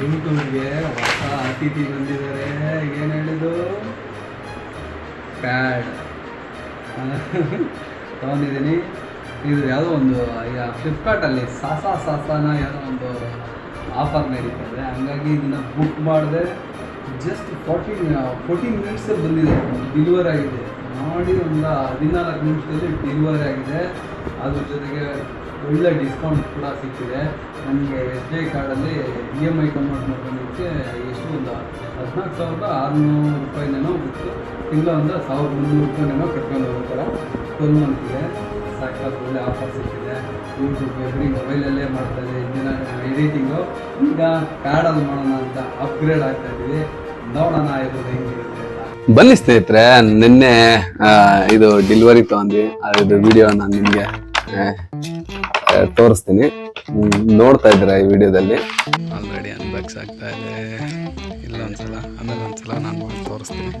ಯೂಟ್ಯೂಬ್ಗೆ ಹೊಸ ಅತಿಥಿ ಬಂದಿದ್ದಾರೆ. ಏನು ಹೇಳಿದ್ದು? ಪ್ಯಾಡ್ ತೊಗೊಂಡಿದ್ದೀನಿ. ಇದು ಯಾವುದೋ ಒಂದು ಈಗ ಫ್ಲಿಪ್ಕಾರ್ಟಲ್ಲಿ ಸಾಸ ಸಾಸನ ಯಾವುದೋ ಒಂದು ಆಫರ್ ನಡೀತದೆ. ಹಂಗಾಗಿ ಇದನ್ನು ಬುಕ್ ಮಾಡಿದೆ ಜಸ್ಟ್ ಫೋರ್ಟೀನ್ ಫೋರ್ಟೀನ್ ಮಿನಿಟ್ಸೇ ಬಂದಿದೆ. ಡಿಲಿವರ್ ಆಗಿದೆ. ಮಾಡಿ ಒಂದು ಹದಿನಾಲ್ಕು ನಿಮಿಷದಲ್ಲಿ ಡೆಲಿವರಿ ಆಗಿದೆ. ಅದ್ರ ಜೊತೆಗೆ ಒಳ್ಳೆ ಡಿಸ್ಕೌಂಟ್ ಕೂಡ ಸಿಕ್ಕಿದೆ. ನನಗೆ ಎಸ್ ಬಿ ಐ ಕಾರ್ಡಲ್ಲಿ ಇ ಎಂ ಐ ಕನ್ವರ್ಟ್ ಮಾಡ್ಕೊಂಡಿದ್ದಕ್ಕೆ ಎಷ್ಟು ಒಂದು ಹದಿನಾಲ್ಕು ಸಾವಿರದ ಆರುನೂರು ರೂಪಾಯಿನೇನೋ ಬಿಟ್ಟು ತಿಂಗಳ ಒಂದು ಸಾವಿರದ ಮುನ್ನೂರು ರೂಪಾಯಿನೇನೋ ಕಟ್ಕೊಂಡು ಹೋಗ್ತಾರೆ. ಟೂ ಮಂತ್ ಇದೆ. ಸಾಕಷ್ಟು ಒಳ್ಳೆ ಆಫರ್ ಸಿಕ್ಕಿದೆ. ಯೂಟ್ಯೂಬ್ ಎವ್ರಿ ಮೊಬೈಲಲ್ಲೇ ಮಾಡ್ತಾ ಇದೆ ದಿನ ಎಡಿಟಿಂಗು ಈಗ ಕಾರ್ಡಲ್ಲಿ ಮಾಡೋಣ ಅಂತ ಅಪ್ಗ್ರೇಡ್ ಆಗ್ತಾ ಇದ್ದೀವಿ. ನೋಡೋಣ, ಇದು ಅಂತ ಬನ್ನಿ ಸ್ನೇಹಿತರೆ, ನಿನ್ನೆ ಇದು ಡೆಲಿವರಿ ತಗೊಂಡ್ವಿ. ಅದ್ರ ವಿಡಿಯೋ ನಾನು ನಿಮಗೆ ತೋರಿಸ್ತೀನಿ. ನೋಡ್ತಾ ಇದ್ದೀರಾ ಈ ವಿಡಿಯೋದಲ್ಲಿ ಆಲ್ರೆಡಿ ಅನ್ಬಾಕ್ಸ್ ಆಗ್ತಾ ಇದೆ. ಇಲ್ಲ ಒಂದ್ಸಲ, ಆಮೇಲೆ ಒಂದ್ಸಲ ನಾನು ತೋರಿಸ್ತೀನಿ.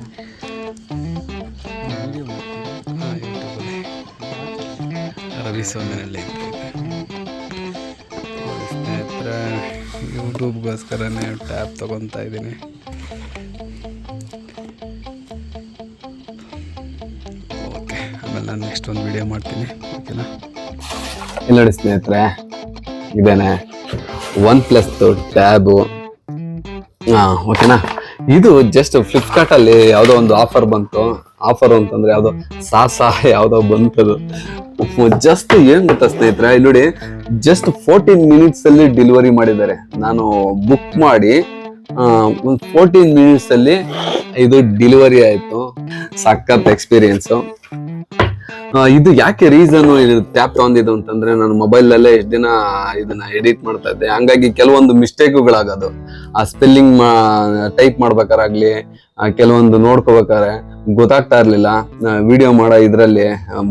ರವಿ ಸೋಮಿನಲ್ಲಿ ಸ್ನೇಹಿತರೆ ಯೂಟ್ಯೂಬ್ಗೋಸ್ಕರನೇ ಟ್ಯಾಬ್ ತಗೊತಾ ಇದ್ದೀನಿ. ನಾನು ನೆಕ್ಸ್ಟ್ ಒಂದು ವಿಡಿಯೋ ಮಾಡ್ತೀನಿ ಓಕೆನಾ ನೋಡಿ ಸ್ನೇಹಿತರೆ, ಇದೇನೆ. One plus tab. ಹಾಂ ಓಕೆನಾ ಇದು ಜಸ್ಟ್ ಫ್ಲಿಪ್ಕಾರ್ಟಲ್ಲಿ ಯಾವುದೋ ಒಂದು ಆಫರ್ ಬಂತು. ಆಫರ್ ಅಂತಂದ್ರೆ ಯಾವುದೋ ಸಾಸ ಯಾವುದೋ ಬಂತದು. ಜಸ್ಟ್ ಏನ್ ಗೊತ್ತಾ ಸ್ನೇಹಿತರೆ, ಇಲ್ಲಿ ನೋಡಿ ಜಸ್ಟ್ ಫೋರ್ಟೀನ್ ಮಿನಿಟ್ಸ್ ಅಲ್ಲಿ ಡೆಲಿವರಿ ಮಾಡಿದ್ದಾರೆ. ನಾನು ಬುಕ್ ಮಾಡಿ ಒಂದು ಫೋರ್ಟೀನ್ ಮಿನಿಟ್ಸ್ ಅಲ್ಲಿ ಇದು ಡೆಲಿವರಿ ಆಯ್ತು. ಸಖತ್ ಎಕ್ಸ್ಪೀರಿಯನ್ಸ್ ಇದು ಯಾಕೆ ರೀಸನ್ ಟ್ಯಾಪ್ ತಗೊಂಡಿದ್ದು ಅಂತಂದ್ರೆ ನಾನು ಮೊಬೈಲ್ ಅಲ್ಲೇ ಎಷ್ಟು ದಿನ ಇದನ್ನ ಎಡಿಟ್ ಮಾಡ್ತಾ ಇದ್ದೆ. ಹಂಗಾಗಿ ಕೆಲವೊಂದು ಮಿಸ್ಟೇಕ್ಗಳಾಗೋದು ಆ ಸ್ಪೆಲ್ಲಿಂಗ್ ಟೈಪ್ ಮಾಡ್ಬೇಕಾರಾಗ್ಲಿ ಕೆಲವೊಂದು ನೋಡ್ಕೋಬೇಕಾದ್ರೆ ಗೊತ್ತಾಗ್ತಾ ಇರ್ಲಿಲ್ಲ. ವಿಡಿಯೋ ಮಾಡೋ ಇದ್ರಲ್ಲಿ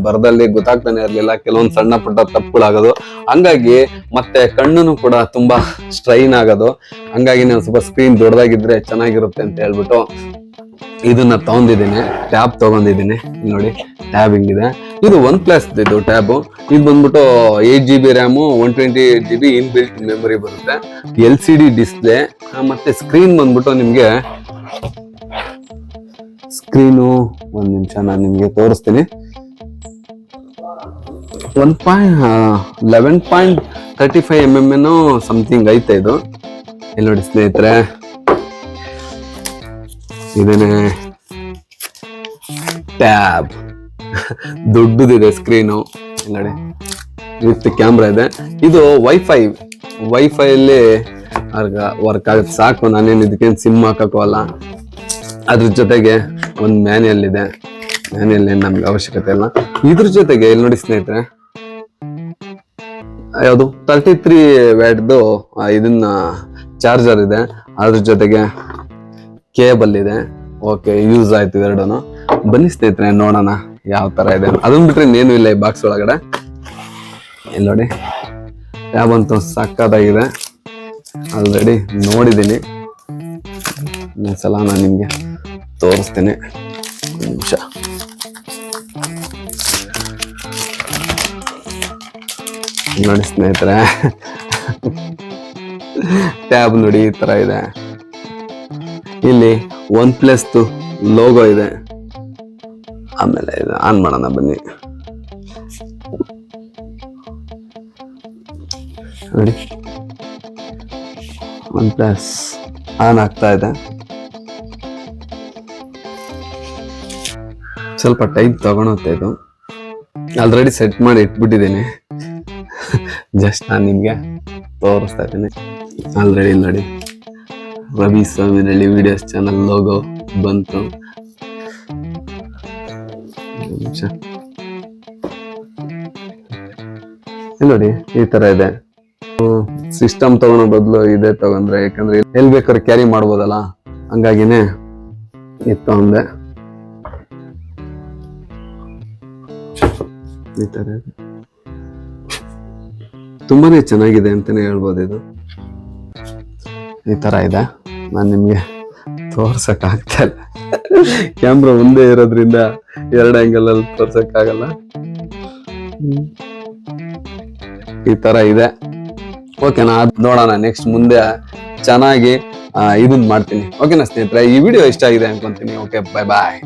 ಬರದಲ್ಲಿ ಗೊತ್ತಾಗ್ತಾನೆ ಇರ್ಲಿಲ್ಲ. ಕೆಲವೊಂದು ಸಣ್ಣ ಪುಟ್ಟ ತಪ್ಪುಗಳಾಗೋದು. ಹಂಗಾಗಿ ಮತ್ತೆ ಕಣ್ಣು ಕೂಡ ತುಂಬಾ ಸ್ಟ್ರೈನ್ ಆಗೋದು. ಹಂಗಾಗಿ ನಾನು ಸ್ವಲ್ಪ ಸ್ಕ್ರೀನ್ ದೊಡ್ಡದಾಗಿದ್ರೆ ಚೆನ್ನಾಗಿರುತ್ತೆ ಅಂತ ಹೇಳ್ಬಿಟ್ಟು ಇದನ್ನ ತಗೊಂಡಿದ್ದೀನಿ. ಟ್ಯಾಬ್ ತಗೊಂಡಿದ್ದೀನಿ. ನೋಡಿ ಟ್ಯಾಬ್ ಹಿಂಗಿದೆ. ಇದು ಒನ್ ಪ್ಲಸ್ ಇದು ಟ್ಯಾಬ್ ಇದು ಬಂದ್ಬಿಟ್ಟು eight G B RAM one twenty eight G B in built memory ಬರುತ್ತೆ. ಎಲ್ ಸಿ ಡಿ ಡಿಸ್ಪ್ಲೇ ಮತ್ತೆ ಸ್ಕ್ರೀನ್ ಬಂದ್ಬಿಟ್ಟು ನಿಮ್ಗೆ ಸ್ಕ್ರೀನು ಒಂದ್ ನಿಮಿಷ, ನಾನು ನಿಮ್ಗೆ ತೋರಿಸ್ತೀನಿ. One point eleven point thirty five M M ಏನೋ ಸಮಥಿಂಗ್ ಐತೆ ಇದು. ಇಲ್ಲಿ ನೋಡಿ ಸ್ನೇಹಿತರೆ. ಇದೇನೆ ಟ್ಯಾಬ್. ದೊಡ್ಡದಿದೆ ಸ್ಕ್ರೀನು. ನೋಡಿ, ವಿತ್ ಕ್ಯಾಮ್ರಾ ಇದೆ. ಇದು ವೈಫೈ ವೈಫೈ ಅಲ್ಲಿ ವರ್ಕ್ ಆಗುತ್ತೆ. ಸಾಕು, ನಾನೇನು ಇದಕ್ಕೇನು ಸಿಮ್ ಹಾಕಕ್ಕಲ್ಲ ಅದ್ರ ಜೊತೆಗೆ ಒಂದು ಮ್ಯಾನ್ಯಲ್ ಇದೆ. ಮ್ಯಾನ್ಯಲ್ ಏನು ನಮ್ಗೆ ಅವಶ್ಯಕತೆ ಇಲ್ಲ. ಇದ್ರ ಜೊತೆಗೆ ಇಲ್ಲಿ ನೋಡಿ ಸ್ನೇಹಿತರೆ ಯಾವುದು? ತರ್ಟಿ ತ್ರೀ ವ್ಯಾಟ್ದು ಇದನ್ನ ಚಾರ್ಜರ್ ಇದೆ. ಅದ್ರ ಜೊತೆಗೆ ಕೇಬಲ್ ಇದೆ. ಓಕೆ ಯೂಸ್ ಆಯ್ತು ಎರಡೂನು ಬನ್ನಿ ಸ್ನೇಹಿತರೆ, ನೋಡೋಣ ಯಾವ ತರ ಇದೆ ಅದನ್ನ ಬಿಟ್ರೆ ಇನ್ನೇನು ಇಲ್ಲ ಈ ಬಾಕ್ಸ್ ಒಳಗಡೆ. ಇಲ್ಲಿ ನೋಡಿ. ಯಾವಂತ ಸಕ್ಕತ್ತಾಗಿದೆ. ಆಲ್ರೆಡಿ ನೋಡಿದ್ದೀನಿ ಸಲ ನಾನು ನಿಮಗೆ ತೋರಿಸ್ತೀನಿ. ನಿಮಿಷ. ನೋಡಿ ಸ್ನೇಹಿತರೆ. ಟ್ಯಾಬ್ ನೋಡಿ ಈ ತರ ಇದೆ. ಇಲ್ಲಿ ಒನ್ ಪ್ಲಸ್ ಲೋಗೋ ಇದೆ. ಆಮೇಲೆ ಇದು ಆನ್ ಮಾಡೋಣ ಬನ್ನಿ. ನೋಡಿ. ಒನ್ ಪ್ಲಸ್ ಆನ್ ಆಗ್ತಾ ಇದೆ. ಸ್ವಲ್ಪ ಟೈಮ್ ತಗೊಳುತ್ತೆ ಇದು. ಆಲ್ರೆಡಿ ಸೆಟ್ ಮಾಡಿ ಇಟ್ಬಿಟ್ಟಿದ್ದೀನಿ. ಜಸ್ಟ್ ನಾನು ನಿಮಗೆ ತೋರಿಸ್ತಾ ಇದ್ದೀನಿ. ಆಲ್ರೆಡಿ ನೋಡಿ. Ravi Swaminahalli videos channel logo ಬಂತು. ನೋಡಿ, ಈ ತರ ಇದೆ. ಸಿಸ್ಟಮ್ ತಗೊಳೋ ಬದಲು ಇದೆ ತಗೊಂಡ್ರೆ, ಯಾಕಂದ್ರೆ ಎಲ್ಲಿ ಬೇಕಾದ್ರೆ ಕ್ಯಾರಿ ಮಾಡ್ಬೋದಲ್ಲ? ಹಂಗಾಗಿನೇ ಇತ್ತು ಅಂದೆ. ಈ ತರ ಇದೆ. ತುಂಬಾನೇ ಚೆನ್ನಾಗಿದೆ ಅಂತಾನೆ ಹೇಳ್ಬೋದು ಇದು. ಈ ತರ ಇದೆ. ನಾನು ನಿಮ್ಗೆ ತೋರ್ಸಕ್ ಆಗ್ತಾ ಇಲ್ಲ. ಕ್ಯಾಮ್ರಾ ಒಂದೇ ಇರೋದ್ರಿಂದ ಎರಡು ಆಂಗಲ್ ಅಲ್ಲಿ ತೋರ್ಸಕ್ ಆಗಲ್ಲ. ಈ ತರ ಇದೆ. ಓಕೆನಾ ಅದ್ ನೋಡೋಣ. ನೆಕ್ಸ್ಟ್ ಮುಂದೆ ಚೆನ್ನಾಗಿ ಇದನ್ನ ಮಾಡ್ತೀನಿ. ಓಕೆನಾ ಸ್ನೇಹಿತರೆ, ಈ ವಿಡಿಯೋ ಇಷ್ಟ ಆಗಿದೆ ಅನ್ಕೊಂತೀನಿ. ಓಕೆ ಬಾಯ್ ಬಾಯ್